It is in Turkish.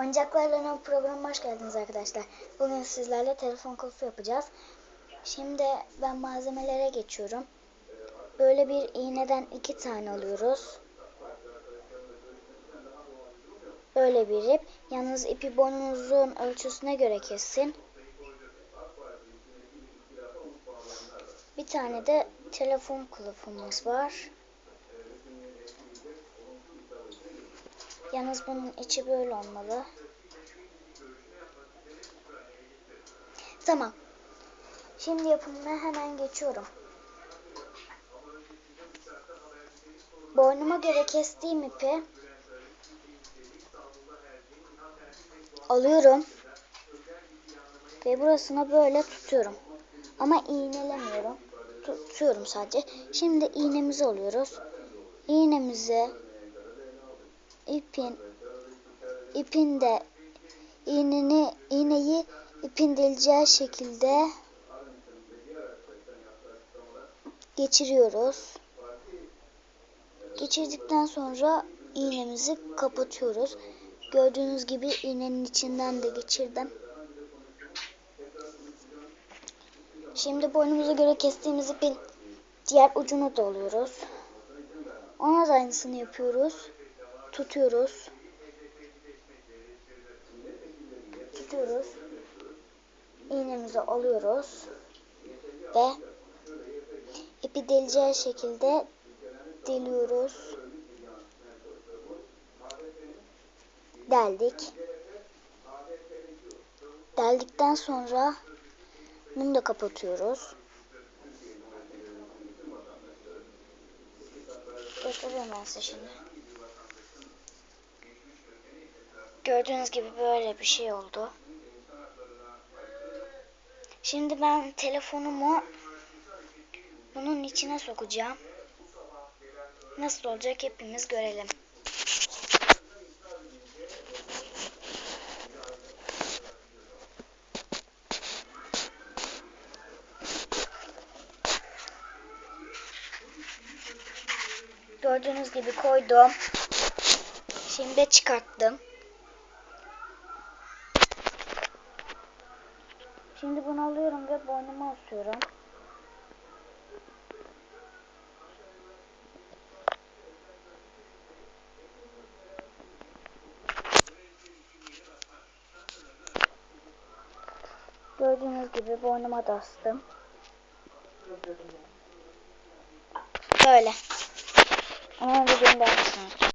Oyuncaklarla Oynamak programına hoş geldiniz arkadaşlar. Bugün sizlerle telefon kılıfı yapacağız. Şimdi ben malzemelere geçiyorum. Böyle bir iğneden iki tane alıyoruz. Böyle bir ip. Yalnız ipi boynunuzun ölçüsüne göre kesin. Bir tane de telefon kılıfımız var. Yalnız bunun içi böyle olmalı. Tamam. Şimdi yapımına hemen geçiyorum. Boynuma göre kestiğim ipi alıyorum ve burasına böyle tutuyorum. Ama iğnelemiyorum. Tutuyorum sadece. Şimdi iğnemizi alıyoruz. İğnemizi ipin ipinde iğneni iğneyi ipin deleceği şekilde geçiriyoruz. Geçirdikten sonra iğnemizi kapatıyoruz. Gördüğünüz gibi iğnenin içinden de geçirdim. Şimdi boynumuza göre kestiğimiz ipin diğer ucunu da alıyoruz. Ona da aynısını yapıyoruz. Tutuyoruz. Tutuyoruz. İğnemizi alıyoruz. Ve ipi deleceği şekilde deliyoruz. Deldik. Deldikten sonra bunu da kapatıyoruz. Göstereyim ben size şimdi. Gördüğünüz gibi böyle bir şey oldu. Şimdi ben telefonumu bunun içine sokacağım. Nasıl olacak hepimiz görelim. Gördüğünüz gibi koydum. Şimdi çıkarttım. Şimdi bunu alıyorum ve boynuma asıyorum. Gördüğünüz gibi boynuma da astım. Böyle. Ama videomu beğenmişsiniz.